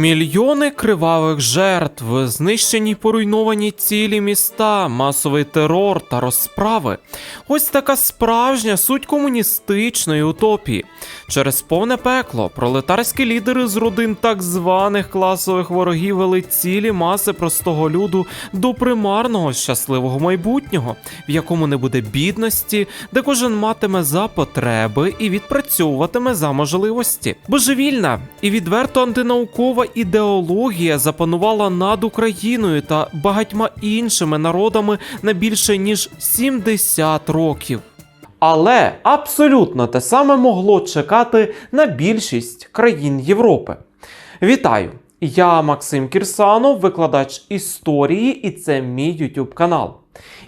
Мільйони кривавих жертв, знищені поруйновані цілі міста, масовий терор та розправи. Ось така справжня суть комуністичної утопії. Через повне пекло пролетарські лідери з родин так званих класових ворогів вели цілі маси простого люду до примарного щасливого майбутнього, в якому не буде бідності, де кожен матиме за потреби і відпрацьовуватиме за можливості. Божевільна і відверто антинаукова ідеологія запанувала над Україною та багатьма іншими народами на більше ніж 70 років. Але абсолютно те саме могло чекати на більшість країн Європи. Вітаю! Я Максим Кірсанов, викладач історії, і це мій YouTube канал.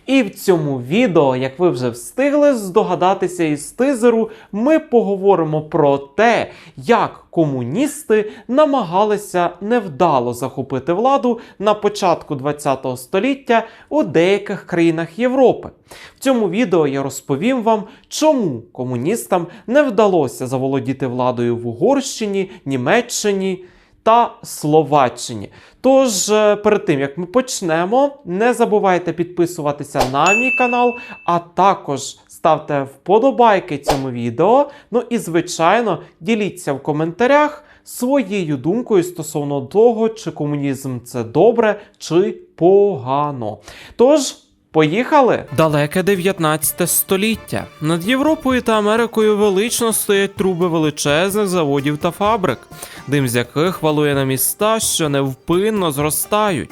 І в цьому відео, як ви вже встигли здогадатися із тизеру, ми поговоримо про те, як комуністи намагалися невдало захопити владу на початку ХХ століття у деяких країнах Європи. В цьому відео я розповім вам, чому комуністам не вдалося заволодіти владою в Угорщині, Німеччині та Словаччині. Тож, е, перед тим як ми почнемо, не забувайте підписуватися на мій канал, а також ставте вподобайки цьому відео. Ну і, звичайно, діліться в коментарях своєю думкою стосовно того, чи комунізм це добре, чи погано. Тож. Поїхали! Далеке 19 століття. Над Європою та Америкою велично стоять труби величезних заводів та фабрик, дим з яких валує на міста, що невпинно зростають.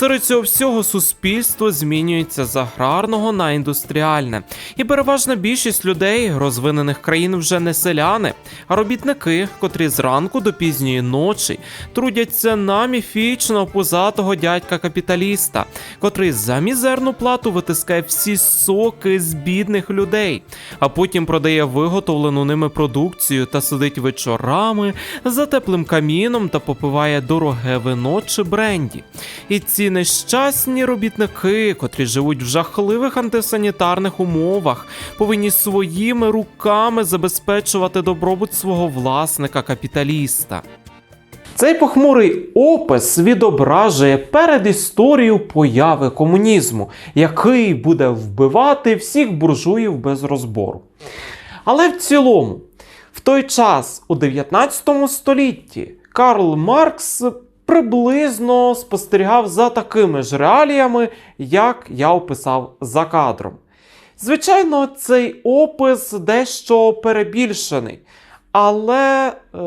Серед цього всього суспільство змінюється з аграрного на індустріальне, і переважна більшість людей розвинених країн вже не селяни, а робітники, котрі зранку до пізньої ночі трудяться на міфічного пузатого дядька капіталіста, котрий за мізерну плату витискає всі соки з бідних людей, а потім продає виготовлену ними продукцію та сидить вечорами за теплим каміном та попиває дороге вино чи бренді. І ці нещасні робітники, котрі живуть в жахливих антисанітарних умовах, повинні своїми руками забезпечувати добробут свого власника капіталіста. Цей похмурий опис відображує перед історією появи комунізму, який буде вбивати всіх буржуїв без розбору. Але в цілому, в той час, у 19 столітті, Карл Маркс приблизно спостерігав за такими ж реаліями, як я описав за кадром. Звичайно, цей опис дещо перебільшений, але е,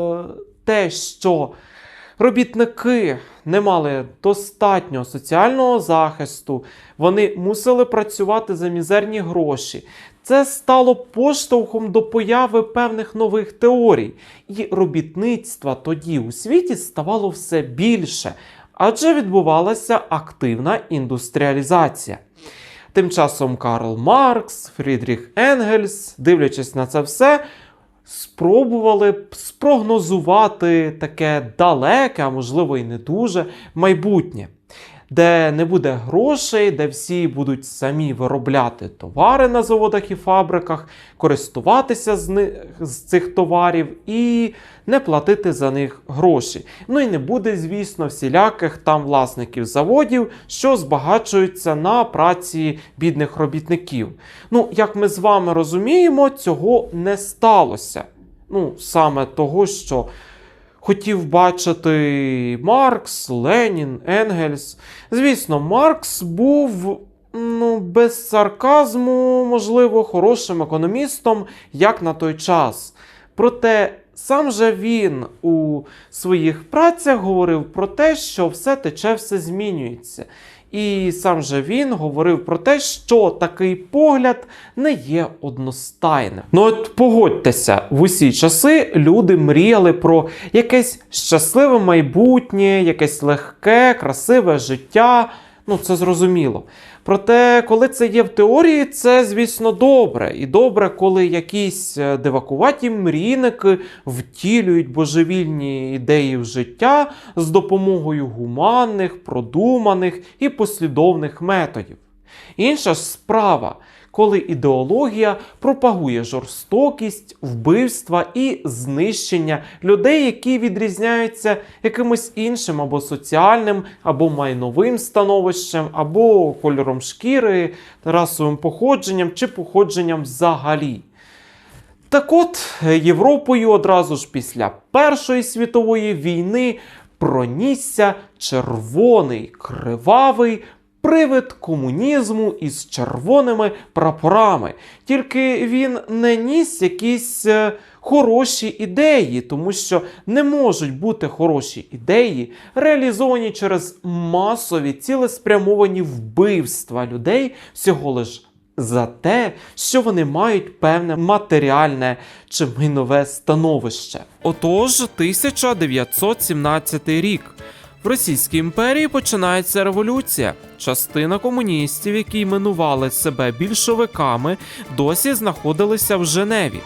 те, що робітники не мали достатньо соціального захисту, вони мусили працювати за мізерні гроші. Це стало поштовхом до появи певних нових теорій, і робітництва тоді у світі ставало все більше, адже відбувалася активна індустріалізація. Тим часом Карл Маркс, Фрідріх Енгельс, дивлячись на це все, спробували спрогнозувати таке далеке, а можливо і не дуже майбутнє, де не буде грошей, де всі будуть самі виробляти товари на заводах і фабриках, користуватися з, них, з цих товарів і не платити за них гроші. Ну і не буде, звісно, всіляких там власників заводів, що збагачуються на праці бідних робітників. Ну, як ми з вами розуміємо, цього не сталося. Ну, саме того, що хотів бачити Маркс, Ленін, Енгельс. Звісно, Маркс був. Ну, без сарказму, можливо, хорошим економістом, як на той час. Проте сам же він у своїх працях говорив про те, що все тече, все змінюється. І сам же він говорив про те, що такий погляд не є одностайним. Ну от погодьтеся, в усі часи люди мріяли про якесь щасливе майбутнє, якесь легке, красиве життя. Ну, це зрозуміло. Проте, коли це є в теорії, це, звісно, добре. І добре, коли якісь е, дивакуваті мрійники втілюють божевільні ідеї в життя з допомогою гуманних, продуманих і послідовних методів. Інша ж справа, коли ідеологія пропагує жорстокість, вбивства і знищення людей, які відрізняються якимось іншим або соціальним, або майновим становищем, або кольором шкіри, расовим походженням чи походженням взагалі. Так от, Європою одразу ж після Першої світової війни пронісся червоний кривавий привид комунізму із червоними прапорами. Тільки він не ніс якісь е, хороші ідеї, тому що не можуть бути хороші ідеї, реалізовані через масові цілеспрямовані вбивства людей всього лиш за те, що вони мають певне матеріальне чи майнове становище. Отож, 1917 рік. В Російській імперії починається революція. Частина комуністів, які іменували себе більшовиками, досі знаходилися в Женеві.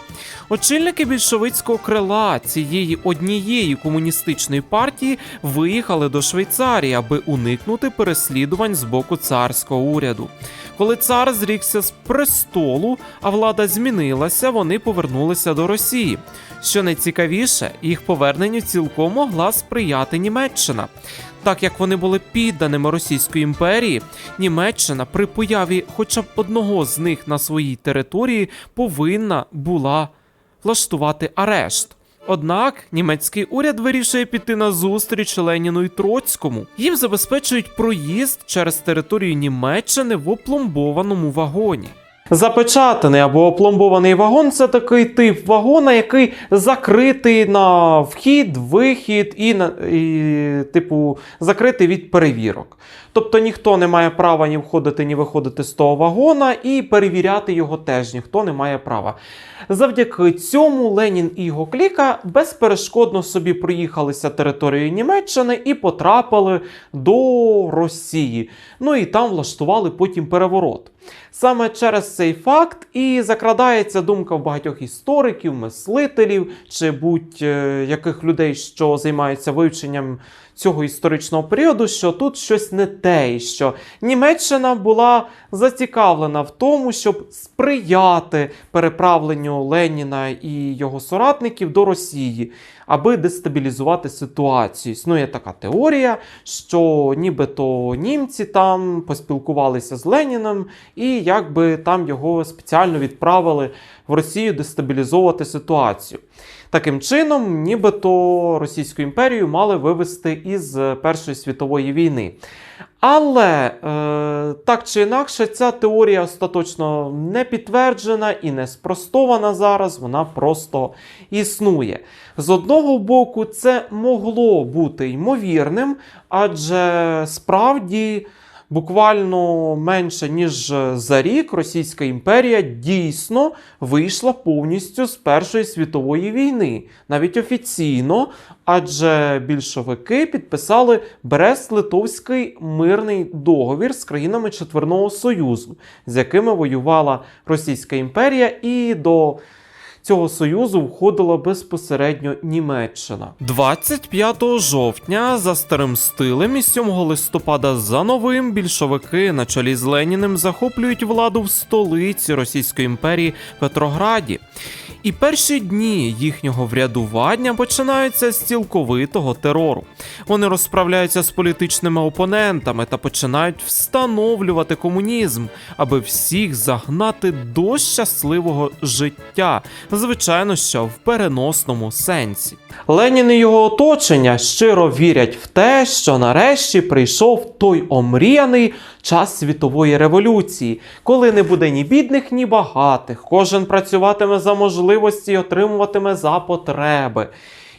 Очільники більшовицького крила цієї однієї комуністичної партії виїхали до Швейцарії, аби уникнути переслідувань з боку царського уряду. Коли цар зрікся з престолу, а влада змінилася, вони повернулися до Росії. Що найцікавіше, їх поверненню цілком могла сприяти Німеччина. Так як вони були підданими Російської імперії, Німеччина при появі хоча б одного з них на своїй території повинна була влаштувати арешт. Однак німецький уряд вирішує піти на зустріч Леніну і Троцькому. Їм забезпечують проїзд через територію Німеччини в опломбованому вагоні. Запечатаний або опломбований вагон це такий тип вагона, який закритий на вхід, вихід і, і типу, закритий від перевірок. Тобто ніхто не має права ні входити, ні виходити з того вагона, і перевіряти його теж ніхто не має права. Завдяки цьому Ленін і його кліка безперешкодно собі проїхалися територією Німеччини і потрапили до Росії. Ну і там влаштували потім переворот. Саме через цей факт і закрадається думка в багатьох істориків, мислителів чи будь-яких людей, що займаються вивченням цього історичного періоду, що тут щось не те, і що Німеччина була зацікавлена в тому, щоб сприяти переправленню Леніна і його соратників до Росії, аби дестабілізувати ситуацію. Існує така теорія, що нібито німці там поспілкувалися з Леніном і якби там його спеціально відправили в Росію дестабілізовувати ситуацію. Таким чином, нібито Російську імперію мали вивести із е, Першої світової війни. Але е, так чи інакше, ця теорія остаточно не підтверджена і не спростована зараз, вона просто існує. З одного боку, це могло бути ймовірним, адже справді. Буквально менше ніж за рік Російська імперія дійсно вийшла повністю з Першої світової війни, навіть офіційно, адже більшовики підписали Брест-Литовський мирний договір з країнами Четверного Союзу, з якими воювала Російська імперія, і до цього союзу входила безпосередньо Німеччина. 25 жовтня за старим стилем і 7 листопада за новим більшовики на чолі з Леніним захоплюють владу в столиці Російської імперії Петрограді. І перші дні їхнього врядування починаються з цілковитого терору. Вони розправляються з політичними опонентами та починають встановлювати комунізм, аби всіх загнати до щасливого життя, звичайно, що в переносному сенсі. Ленін і його оточення щиро вірять в те, що нарешті прийшов той омріяний час світової революції, коли не буде ні бідних, ні багатих, кожен працюватиме за можливості отримуватиме за потреби.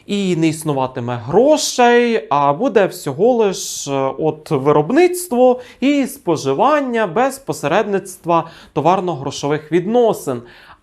І не існуватиме грошей, а буде всього лиш е, от виробництво і споживання без посередництва товарно-грошових відносин.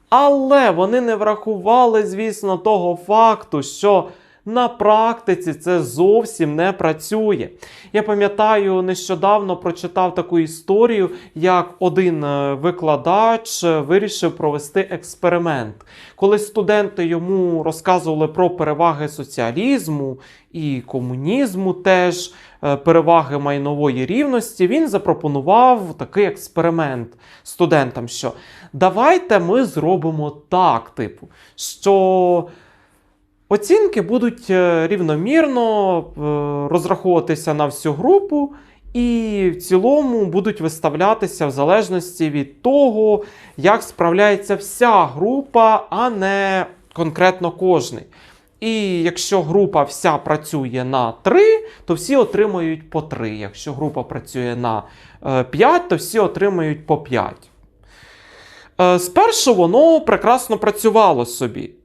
Але вони не врахували, звісно, того факту, що на практиці це зовсім не працює. Я пам'ятаю, нещодавно прочитав таку історію, як один е, викладач е, вирішив провести експеримент. Коли студенти йому розказували про переваги соціалізму і комунізму, теж е, переваги майнової рівності, він запропонував такий експеримент студентам, що давайте ми зробимо так, типу, що. Оцінки будуть е, рівномірно е, розраховуватися на всю групу, і в цілому будуть виставлятися в залежності від того, як справляється вся група, а не конкретно кожний. І якщо група вся працює на 3, то всі отримають по 3. Якщо група працює на 5, то всі отримають по 5. Е, Спершу воно прекрасно працювало собі.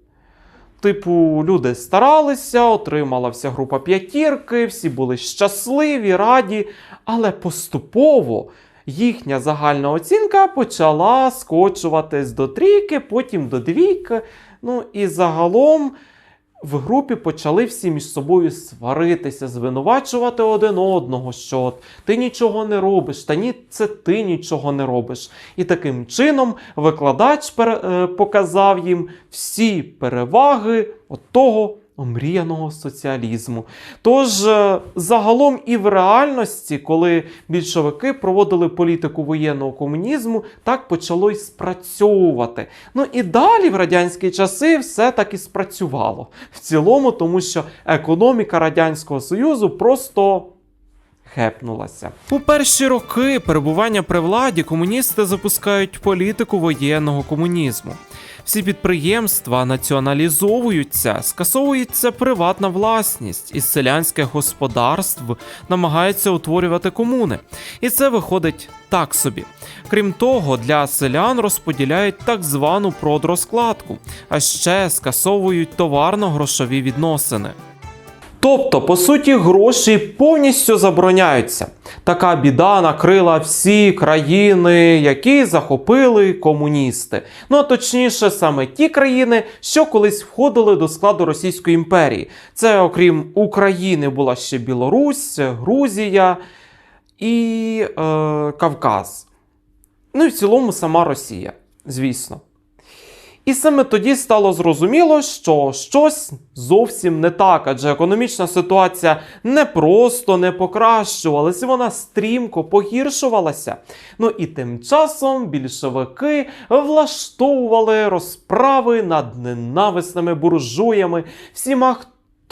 Типу, люди старалися, отримала вся група п'ятірки, всі були щасливі, раді, але поступово їхня загальна оцінка почала скочуватись до трійки, потім до двійки. Ну і загалом в групі почали всі між собою сваритися, звинувачувати один одного, що от ти нічого не робиш, та ні, це ти нічого не робиш. І таким чином викладач е, показав їм всі переваги от того омріяного соціалізму. Тож, е, загалом і в реальності, коли більшовики проводили політику воєнного комунізму, так почало й спрацьовувати. Ну і далі в радянські часи все так і спрацювало. В цілому, тому що економіка Радянського Союзу просто. Хепнулася. У перші роки перебування при владі комуністи запускають політику воєнного комунізму. Всі підприємства націоналізовуються, скасовується приватна власність, із селянських господарств намагаються утворювати комуни. І це виходить так собі. Крім того, для селян розподіляють так звану продрозкладку, а ще скасовують товарно-грошові відносини. Тобто, по суті, гроші повністю забороняються. Така біда накрила всі країни, які захопили комуністи. Ну а точніше, саме ті країни, що колись входили до складу Російської імперії. Це, окрім України, була ще Білорусь, Грузія і е, Кавказ. Ну і в цілому сама Росія, звісно. І саме тоді стало зрозуміло, що щось зовсім не так, адже економічна ситуація не просто не покращувалася, вона стрімко погіршувалася. Ну і тим часом більшовики влаштовували розправи над ненависними буржуями, всіма,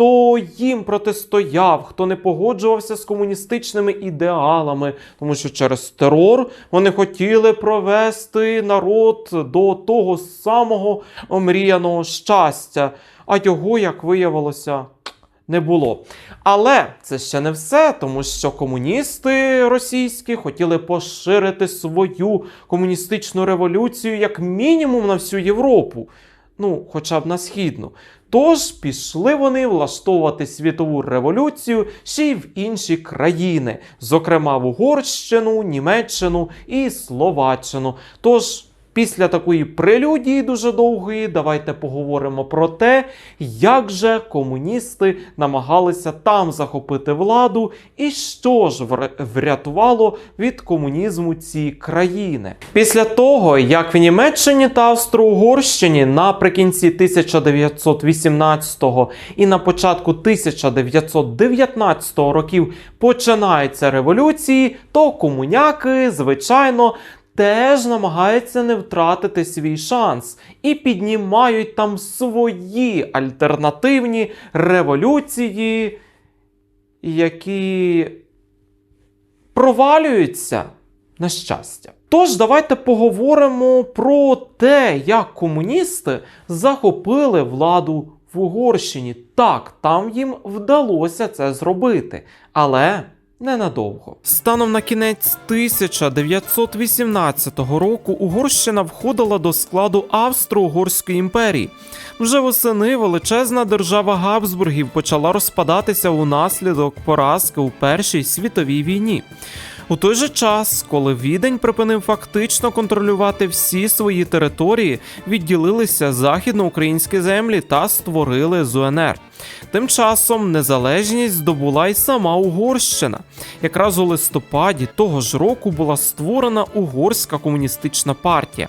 хто їм протистояв, хто не погоджувався з комуністичними ідеалами, тому що через терор вони хотіли провести народ до того самого омріяного щастя, а його, як виявилося, не було. Але це ще не все, тому що комуністи російські хотіли поширити свою комуністичну революцію як мінімум на всю Європу, ну, хоча б на східну. Тож пішли вони влаштовувати світову революцію ще й в інші країни, зокрема в Угорщину, Німеччину і Словаччину. Тож. Після такої прелюдії дуже довгої, давайте поговоримо про те, як же комуністи намагалися там захопити владу, і що ж врятувало від комунізму ці країни. Після того, як в Німеччині та Австро-Угорщині наприкінці 1918 і на початку 1919 років починаються революції, то комуняки, звичайно, теж намагаються не втратити свій шанс і піднімають там свої альтернативні революції, які провалюються на щастя. Тож давайте поговоримо про те, як комуністи захопили владу в Угорщині. Так, там їм вдалося це зробити, але ненадовго. Станом на кінець 1918 року Угорщина входила до складу Австро-Угорської імперії. Вже восени величезна держава Габсбургів почала розпадатися унаслідок поразки у Першій світовій війні. У той же час, коли Відень припинив фактично контролювати всі свої території, відділилися західноукраїнські землі та створили ЗУНР. Тим часом незалежність здобула й сама Угорщина. Якраз у листопаді того ж року була створена Угорська комуністична партія.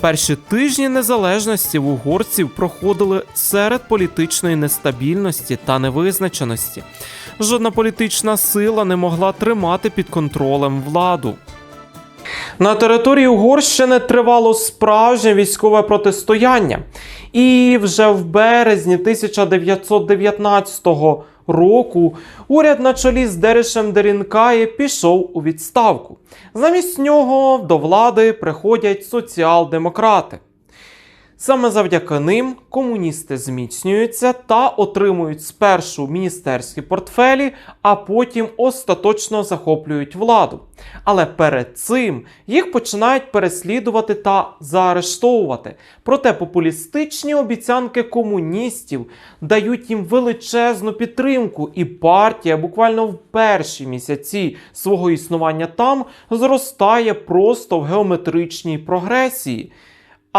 Перші тижні незалежності в угорців проходили серед політичної нестабільності та невизначеності. Жодна політична сила не могла тримати під контролем владу. На території Угорщини тривало справжнє військове протистояння. І вже в березні 1919 року уряд на чолі з Деришем Дерінкає пішов у відставку. Замість нього до влади приходять соціал-демократи. Саме завдяки ним комуністи зміцнюються та отримують спершу міністерські портфелі, а потім остаточно захоплюють владу. Але перед цим їх починають переслідувати та заарештовувати. Проте популістичні обіцянки комуністів дають їм величезну підтримку, і партія буквально в перші місяці свого існування там зростає просто в геометричній прогресії.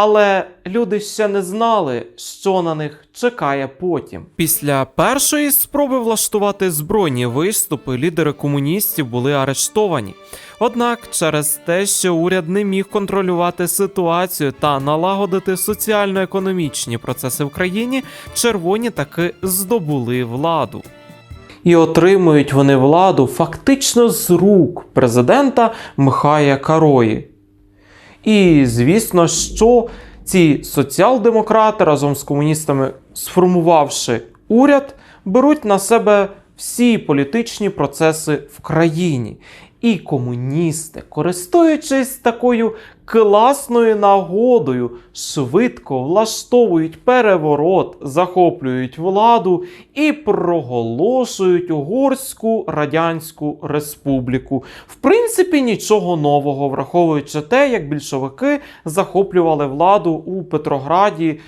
Але люди ще не знали, що на них чекає потім. Після першої спроби влаштувати збройні виступи лідери комуністів були арештовані. Однак, через те, що уряд не міг контролювати ситуацію та налагодити соціально-економічні процеси в країні, червоні таки здобули владу. І отримують вони владу фактично з рук президента Михая Карої. І звісно, що ці соціал-демократи разом з комуністами, сформувавши уряд, беруть на себе всі політичні процеси в країні. І комуністи, користуючись такою класною нагодою, швидко влаштовують переворот, захоплюють владу і проголошують Угорську Радянську Республіку. В принципі, нічого нового, враховуючи те, як більшовики захоплювали владу у Петрограді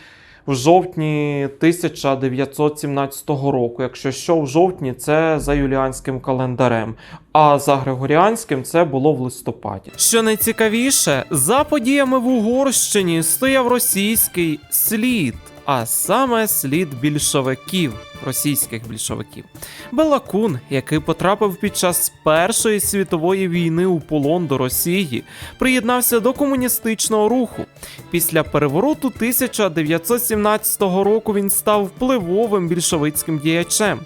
в жовтні 1917 року. Якщо що в жовтні, це за юліанським календарем, а за григоріанським це було в листопаді. Що найцікавіше, за подіями в Угорщині стояв російський слід. А саме слід більшовиків, російських більшовиків. Белакун, який потрапив під час Першої світової війни у полон до Росії, приєднався до комуністичного руху. Після перевороту 1917 року він став впливовим більшовицьким діячем.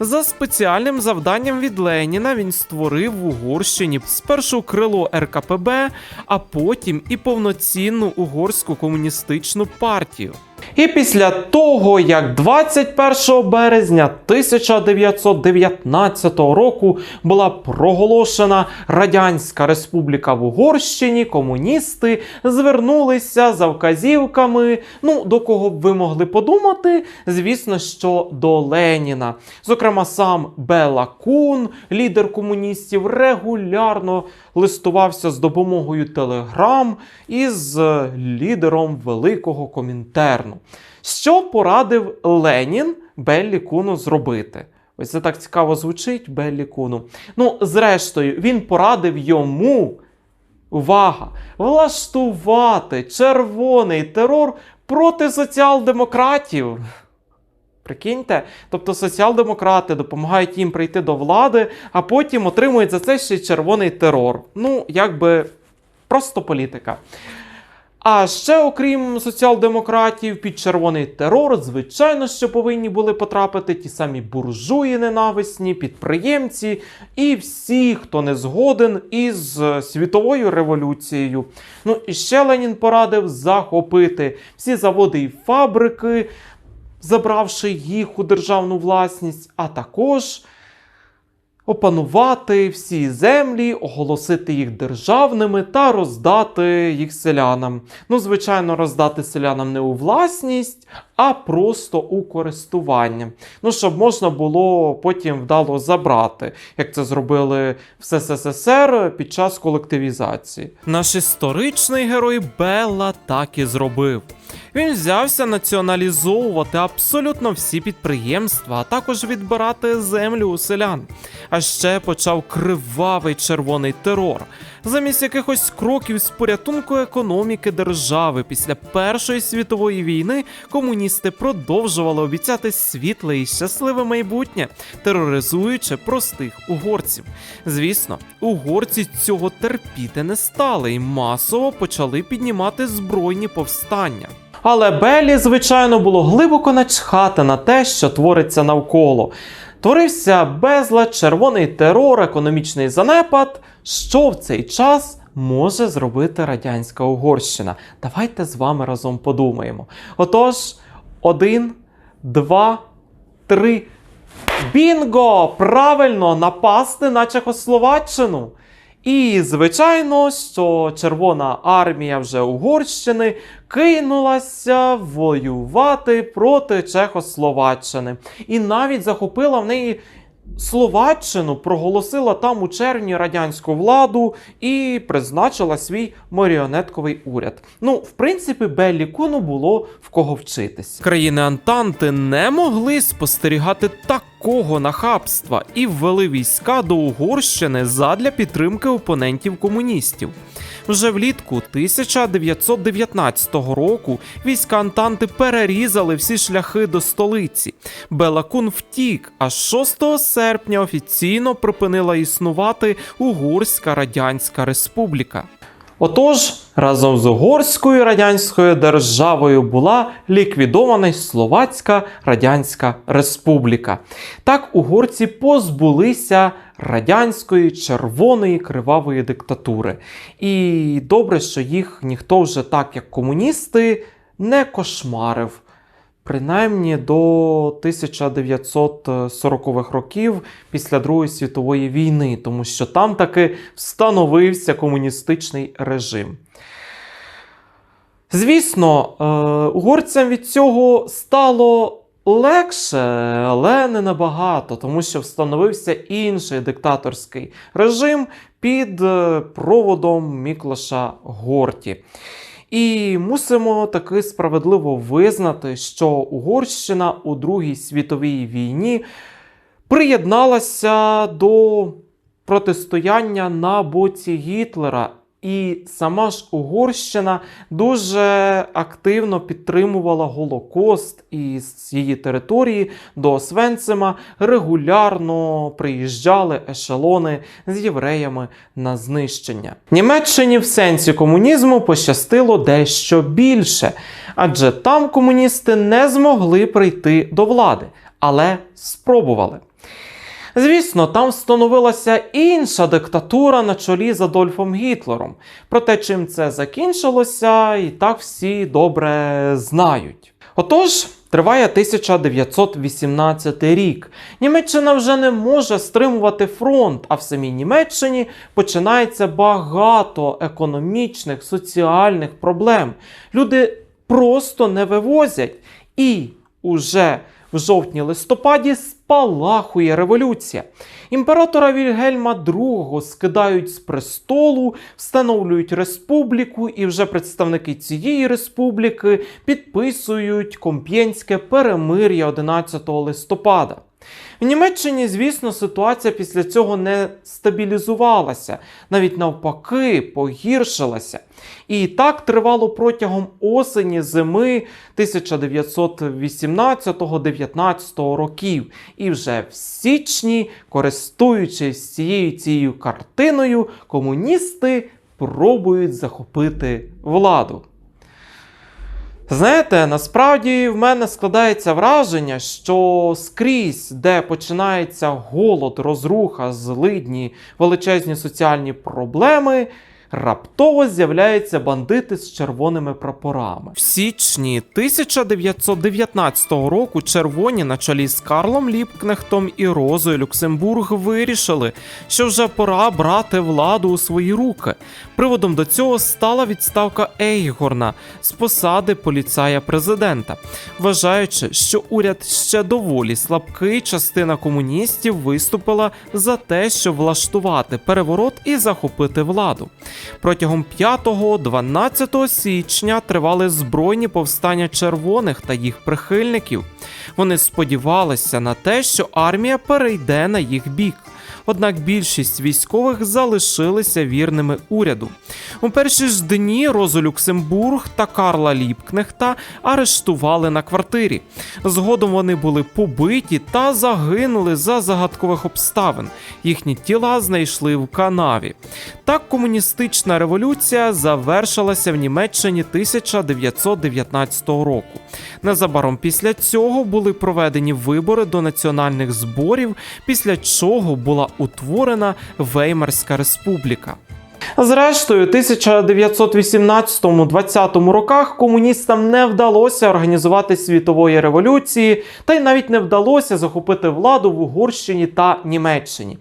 За спеціальним завданням від Леніна він створив в Угорщині спершу крило РКПБ, а потім і повноцінну угорську комуністичну партію. І після того, як 21 березня 1919 року була проголошена Радянська Республіка в Угорщині, комуністи звернулися за вказівками. Ну, до кого б ви могли подумати? Звісно, що до Леніна. Зокрема, сам Бела Кун, лідер комуністів, регулярно листувався з допомогою телеграм із лідером великого комінтерну. Що порадив Ленін Беллі Куну зробити? Ось це так цікаво звучить Беллі Куну. Ну, зрештою, він порадив йому. Увага! Влаштувати червоний терор проти соціал-демократів. Прикиньте, тобто соціал-демократи допомагають їм прийти до влади, а потім отримують за це ще червоний терор. Ну, якби просто політика. А ще, окрім соціал-демократів, під червоний терор, звичайно, що повинні були потрапити ті самі буржуї ненависні, підприємці і всі, хто не згоден із е, світовою революцією. Ну і ще Ленін порадив захопити всі заводи і фабрики, забравши їх у державну власність, а також опанувати всі землі, оголосити їх державними та роздати їх селянам. Ну, звичайно, роздати селянам не у власність, а просто у користування. Ну, щоб можна було потім вдало забрати, як це зробили в СССР під час колективізації. Наш історичний герой Белла так і зробив. Він взявся націоналізовувати абсолютно всі підприємства, а також відбирати землю у селян. А ще почав кривавий червоний терор. Замість якихось кроків з порятунку економіки держави після Першої світової війни комуністи продовжували обіцяти світле і щасливе майбутнє, тероризуючи простих угорців. Звісно, угорці цього терпіти не стали і масово почали піднімати збройні повстання. Але Беллі, звичайно, було глибоко начхати на те, що твориться навколо. Творився безлад, червоний терор, економічний занепад. Що в цей час може зробити радянська Угорщина? Давайте з вами разом подумаємо. Отож, один, два, три. Бінго! Правильно напасти на Чехословаччину. І, звичайно, що Червона армія вже Угорщини кинулася воювати проти Чехословаччини. І навіть захопила в неї Словаччину, проголосила там у червні радянську владу і призначила свій маріонетковий уряд. Ну, в принципі, Беллі Куну було в кого вчитись. Країни Антанти не могли спостерігати такого нахабства і ввели війська до Угорщини задля підтримки опонентів комуністів. Вже влітку 1919 року війська Антанти перерізали всі шляхи до столиці. Белакун втік, а 6 серпня офіційно припинила існувати Угорська Радянська Республіка. Отож, разом з Угорською радянською державою була ліквідована Словацька Радянська Республіка. Так угорці позбулися радянської червоної кривавої диктатури. І добре, що їх ніхто вже так, як комуністи, не кошмарив. Принаймні до 1940-х років після Другої світової війни, тому що там таки встановився комуністичний режим. Звісно, е, угорцям від цього стало легше, але не набагато, тому що встановився інший диктаторський режим під е, проводом Міклаша Горті. І мусимо таки справедливо визнати, що Угорщина у Другій світовій війні приєдналася до протистояння на боці Гітлера. І сама ж Угорщина дуже активно підтримувала Голокост і з її території до Освенцима регулярно приїжджали ешелони з євреями на знищення. Німеччині в сенсі комунізму пощастило дещо більше, адже там комуністи не змогли прийти до влади, але спробували. Звісно, там встановилася інша диктатура на чолі з Адольфом Гітлером. Проте, чим це закінчилося, і так всі добре знають. Отож, триває 1918 рік. Німеччина вже не може стримувати фронт, а в самій Німеччині починається багато економічних, соціальних проблем. Люди просто не вивозять. І уже в жовтні-листопаді спалахує революція. Імператора Вільгельма II скидають з престолу, встановлюють республіку, і вже представники цієї республіки підписують комп'єнське перемир'я 11 листопада. В Німеччині, звісно, ситуація після цього не стабілізувалася, навіть навпаки, погіршилася. І так тривало протягом осені зими 1918-19 років. І вже в січні, користуючись цією цією картиною, комуністи пробують захопити владу. Знаєте, насправді в мене складається враження, що скрізь, де починається голод, розруха, злидні, величезні соціальні проблеми, раптово з'являються бандити з червоними прапорами. В січні 1919 року червоні на чолі з Карлом Ліпкнехтом і Розою Люксембург вирішили, що вже пора брати владу у свої руки. Приводом до цього стала відставка Ейгорна з посади поліцая президента. Вважаючи, що уряд ще доволі слабкий, частина комуністів виступила за те, щоб влаштувати переворот і захопити владу. Протягом 5-12 січня тривали збройні повстання червоних та їх прихильників. Вони сподівалися на те, що армія перейде на їх бік. Однак більшість військових залишилися вірними уряду. У перші ж дні Розу Люксембург та Карла Ліпкнехта арештували на квартирі. Згодом вони були побиті та загинули за загадкових обставин. Їхні тіла знайшли в канаві. Так комуністична революція завершилася в Німеччині 1919 року. Незабаром після цього були проведені вибори до національних зборів, після чого була утворена Веймарська республіка. Зрештою, 1918-20 роках комуністам не вдалося організувати світової революції, та й навіть не вдалося захопити владу в Угорщині та Німеччині.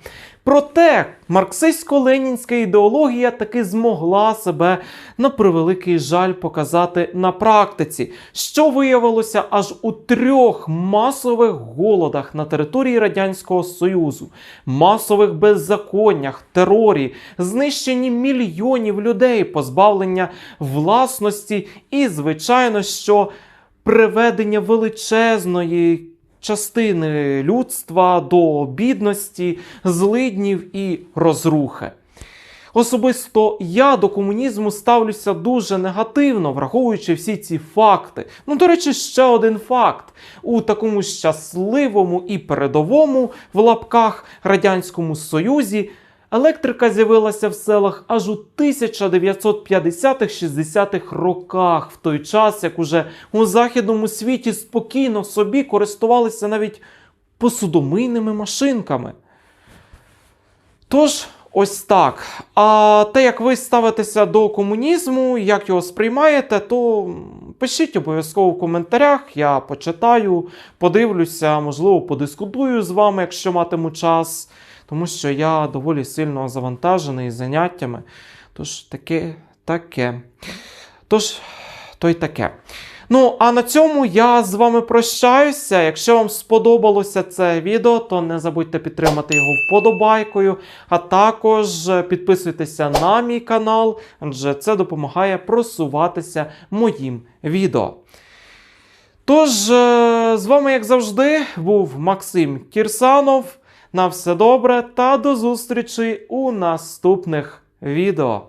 Проте марксистсько-ленінська ідеологія таки змогла себе на превеликий жаль показати на практиці, що виявилося аж у трьох масових голодах на території Радянського Союзу, масових беззаконнях, терорі, знищенні мільйонів людей, позбавлення власності і, звичайно, що приведення величезної частини людства до бідності, злиднів і розрухи. Особисто я до комунізму ставлюся дуже негативно, враховуючи всі ці факти. Ну, до речі, ще один факт: у такому щасливому і передовому в лапках Радянському Союзі електрика з'явилася в селах аж у 1950-60-х роках, в той час, як уже у західному світі спокійно собі користувалися навіть посудомийними машинками. Тож, ось так. А те, як ви ставитеся до комунізму, як його сприймаєте, то пишіть обов'язково в коментарях. Я почитаю, подивлюся, можливо, подискутую з вами, якщо матиму час. Тому що я доволі сильно завантажений заняттями. Тож таке, таке. Тож, то й таке. Ну, а на цьому я з вами прощаюся. Якщо вам сподобалося це відео, то не забудьте підтримати його вподобайкою, а також підписуйтеся на мій канал, адже це допомагає просуватися моїм відео. Тож, е, з вами, як завжди, був Максим Кірсанов. На все добре та до зустрічі у наступних відео.